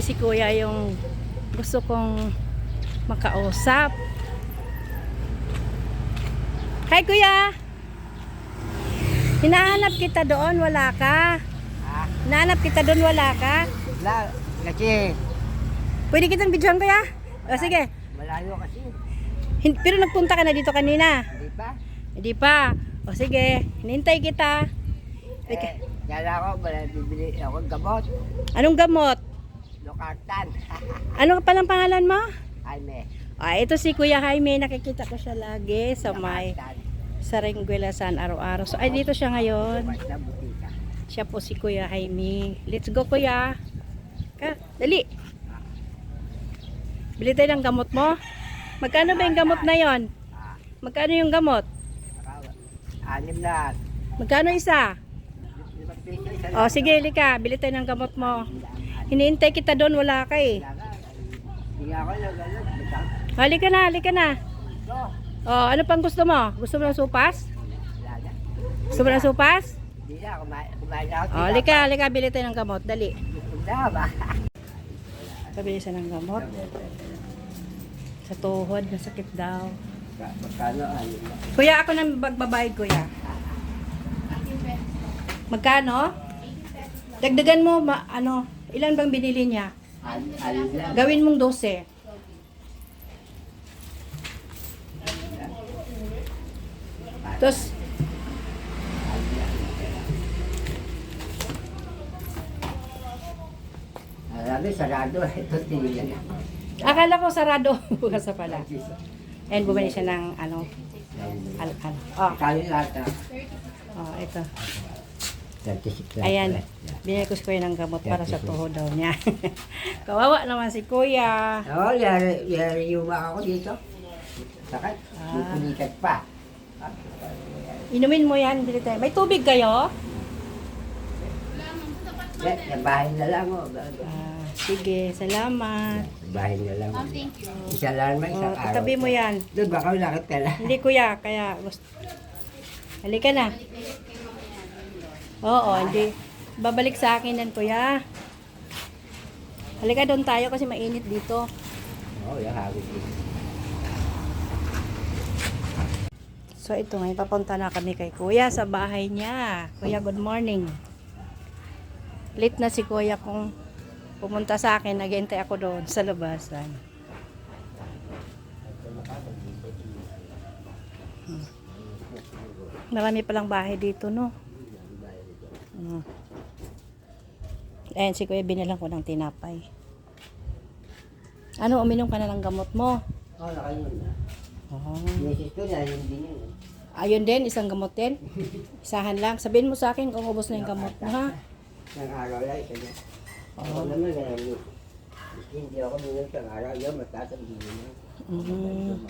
kuya yung gusto kong makausap. Hi kuya! Hinahanap kita doon, wala ka. Ah, Hinahanap kita doon, wala ka. la, kasi Pwede kitang videohan kuya? O sige. malayo kasi. Hin- Pero nagpunta ka na dito kanina. Hindi pa? Hindi pa. O sige, hinintay kita. Eh, kala ko, wala bibili ako gamot. Anong gamot? Lokartan. Ano palang pangalan mo? Ay, me. Ah, ito si Kuya Jaime, nakikita ko siya lagi sa may sa Ringguelasan araw-araw. So, ay dito siya ngayon. Siya po si Kuya Jaime. Let's go Kuya. Ka, dali. Bili tayo ng gamot mo. Magkano ba yung gamot na yon? Magkano yung gamot? Anim na. Magkano isa? O sige, lika. Bili tayo ng gamot mo. Hinihintay kita doon, wala ka eh. Basta. Halika na, halika na. So, O, ano pang gusto mo? Gusto mo ng supas? Gusto mo ng supas? Hindi na, kumain, na ako. O, halika, halika. Bili tayo ng gamot. Dali. Pabili siya ng gamot. Sa tuhod, masakit daw. Na. Kuya, ako nang magbabayad, kuya. Magkano? Dagdagan mo, ma, ano, ilan bang binili niya? Gawin mong 12. Tapos, Marami, sarado. Ito, tinigyan na. akala ko sarado. Bukas na pala. And bumili siya ng, ano, al, ano. Oh, Kali lahat na. oh, ito. 36 lang. Ayan. Binili ko si kuya ng gamot para sa tuhod daw niya. Kawawa naman si kuya. Oo, oh, yari, yari yung ako dito. Sakit. Ah. Pupunikat pa. Inumin mo yan, bili tayo. May tubig kayo? Eh, yung bahay na lang. Oh. Ah, sige, salamat. Bahay na lang. Isa lang naman, isang Oh, araw. itabi mo yan. Doon, baka lakit ka lang. Hindi kuya, kaya gusto. Halika na. Oo, hindi. Babalik sa akin yan kuya. Halika doon tayo kasi mainit dito. Oo, yung hawig dito. So ito ngayon, papunta na kami kay kuya sa bahay niya. Kuya, good morning. Late na si kuya kung pumunta sa akin, naghihintay ako doon sa labasan. Hmm. Marami palang bahay dito, no? Hmm. Ayan, si kuya binilang ko ng tinapay. Ano, uminom ka na ng gamot mo? Oo, oh, nakalimutan na. Oh. Misis ko na, hindi yun. eh. Ayun din, isang gamot din. Isahan lang. Sabihin mo sa akin kung ubos na yung gamot mo, ha? Isang araw lang, ito. Ako Oo. naman, eh, hindi ako minum sa araw. Mhm.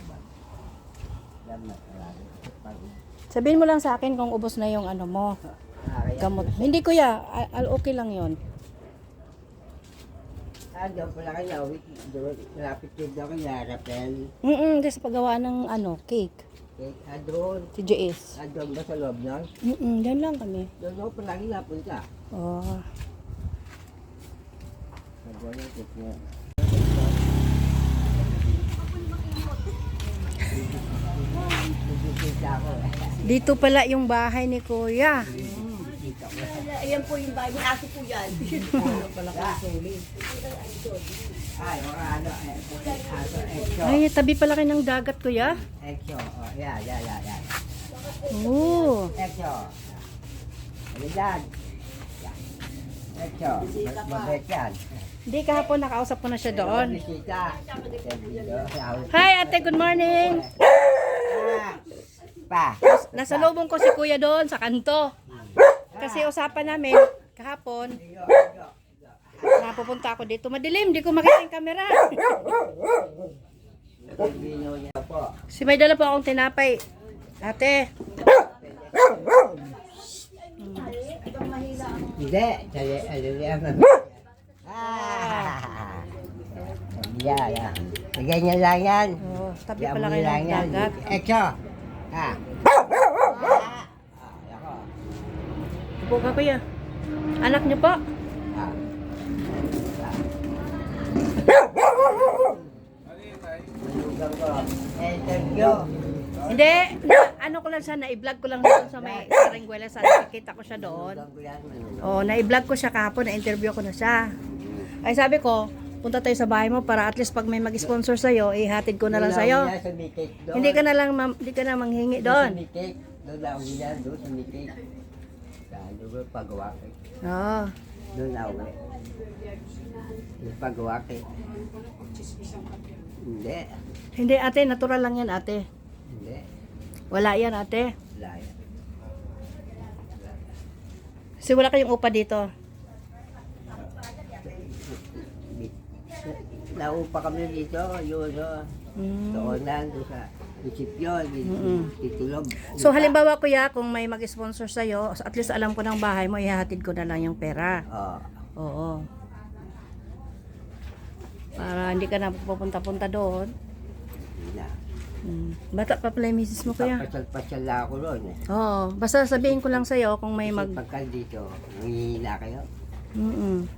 Damat, marami. Pag- Sabihin mo lang sa akin kung ubos na yung ano mo, Ah, gamot. Hindi kuya, al- okay lang yon. Ah, doon pala kayo, malapit yun doon kay Rapel. Mm-mm, kasi paggawa ng ano, cake. Eh, ah, doon, Si JS. ah, doon ba sa loob nun? Mm-mm, dyan lang kami. Doon ako palagi napunta. Oh. Ah, doon yung tip niya. Dito pala yung bahay ni kuya. Bibisita ko. Ayan po yung bahay. May aso po yan. Ano pala kayo suli? Ay, mga ano, aso, exo. Ay, tabi pala kayo ng dagat kuya. Exo, oh, yeah, yeah, yeah, yeah. Oo. Exo. Ano yan? Exo, mabait yan. Hindi, kahapon nakausap ko na siya doon. Hi ate, good morning. Ah, Pa. Nasa lubong ko si kuya doon sa kanto. Kasi usapan namin kahapon, napupunta ako dito. Madilim, di ko makita yung camera. Si may dala po akong tinapay. Ate, Hindi, dali, ano yan. Ah. Yeah, yeah. Ganyan lang yan. oh, tabi pala kayo lang ng yan. dagat. Ah. Ah, ako. Po ka kuya. Anak niyo po? Hindi, ano ko lang siya, na-vlog ko lang doon sa may Sarangwela sa nakikita ko siya doon. Malugang. Oh, na-vlog ko siya kahapon, na-interview ko na siya. Ay sabi ko, punta tayo sa bahay mo para at least pag may mag-sponsor sa'yo, ihatid ko na lang sa'yo. Hindi ka na lang, hindi ka na manghingi Doon doon. ako yan. Doon. Sa ano ba, pagawa ko. Oo. Doon eh. Yung pagawa ko. Hindi. Hindi ate, natural lang yan ate. Hindi. Wala yan ate. Wala yan. Kasi wala kayong upa dito. Naupa kami dito, yun, no. Mm. Doon lang, doon sa munisipyo, Mm-mm. titulog. So halimbawa kuya, kung may mag-sponsor sa'yo, at least alam ko ng bahay mo, ihahatid ko na lang yung pera. Oo. Oo. Para hindi ka na pupunta-punta doon. Hindi na. Mm. Bata pa pala yung misis mo kuya. Papasal-pasal lang ako ron. Eh. Oo. Basta sabihin ko lang sa'yo kung may mag... Kasi pagka dito, nangihina kayo. Mm-mm.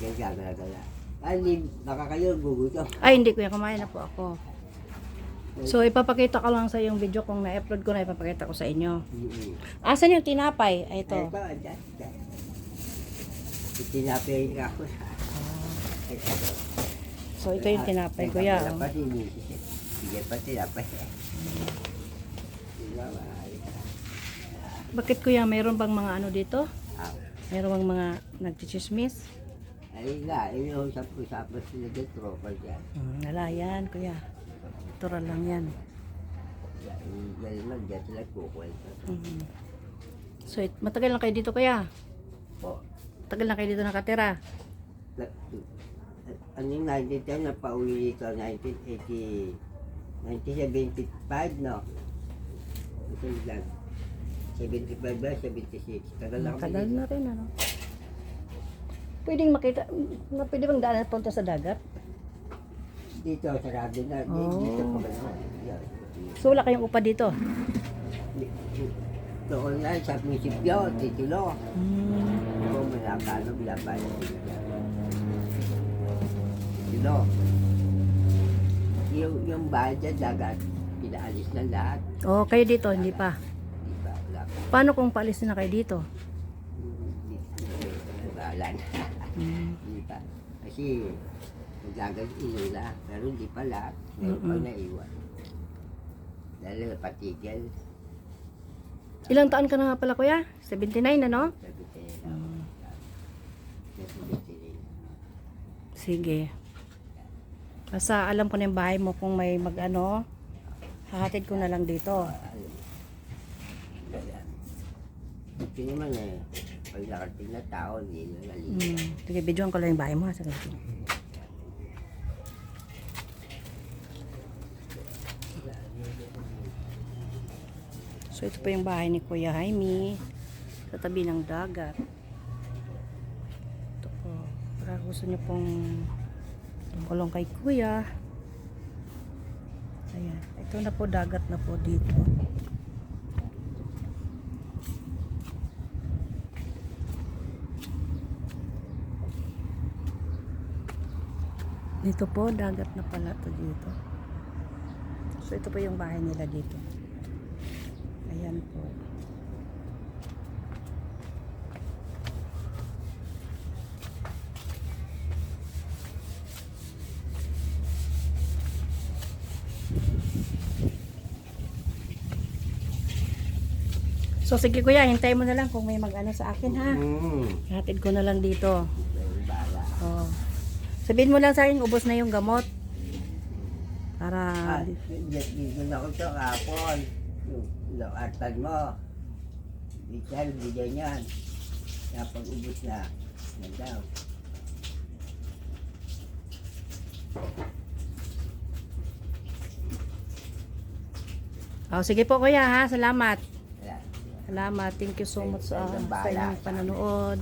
Kayo gagala-gala. Ah, Hindi, baka kayo gugutom. Ay, hindi kuya. Kumain na po ako. So, ipapakita ko lang sa yung video kung na-upload ko na, ipapakita ko sa inyo. Asan yung tinapay? Ay, ito. Ito, dyan, dyan. Itinapay ako. Ito. So, ito yung tinapay, kuya. Wala pa Mrs. eh. Sige pa tinapay. Hindi ba, maaari ka. Bakit kuya, mayroon bang mga ano dito? Ah, Mayroon bang mga nagchichismis? Ay nga, iniusap-usapan sila dito, tropa dyan. Hmm, wala yan, kuya. Natural lang yan. Yan naman, dyan sila kukwento. Mhm. So, it- matagal na kayo dito, kuya? Po. Matagal na kayo dito nakatira? Na- Ano yung 1910 na pauwi dito, 1980, 1975, no? Ito lang. 75 ba? 76. Tagal kami Matagal dito. na rin, ano? Pwedeng makita, na pwede bang daanan punta sa dagat? Dito, sarado na. Di- Oh. Dito pa naman? Yan. So, wala kayong upa dito? Di- di- Doon na sa munisipyo, titulo. Hmm. Kung malakano, bilaban. Titulo. Yung, yung bahay dyan, dagat, pinaalis na lahat. Oh, kayo dito, hindi pa. Di ba? Wala pa. Paano kung paalis na kayo dito? Bahala na. Hmm. Hindi pa. Kasi nagagalitin nila, pero hindi pa lahat. Meron pa Mm-mm. naiwan. Dahil napatigil. Ilang taon ka na nga pala, kuya? 79 na, no? Sabi ko nila. Hmm. Sabi nila. Sige. Basta alam ko na yung bahay mo kung may mag-ano, hahatid ko na lang dito. Ito naman eh, pag nakarating na tao, hindi na nalilito. Hmm. Sige, videoan ko lang yung bahay mo. ha, Sige. So, ito po yung bahay ni Kuya Jaime sa tabi ng dagat. Ito po. Para gusto niyo pong kulong kay Kuya. Ayan. Ito na po, dagat na po dito. Dito po, dagat na pala to dito. So, ito po yung bahay nila dito. Ayan po. So, sige kuya, hintay mo na lang kung may mag-ano sa akin ha. Hmm. Hatid ko na lang dito. Oh. Sabihin mo lang sa akin, ubos na yung gamot. Para, Ah, dito na ko ito kahapon. Yung yung artan mo. Bisan, bigay niyan. Kaya pag ubus na, yan daw. oh, sige po kuya ha, salamat. Salamat, thank you so much sa, Ay, sa bahala. inyong panonood.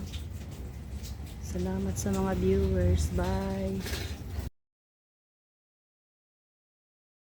Salamat sa mga viewers, bye.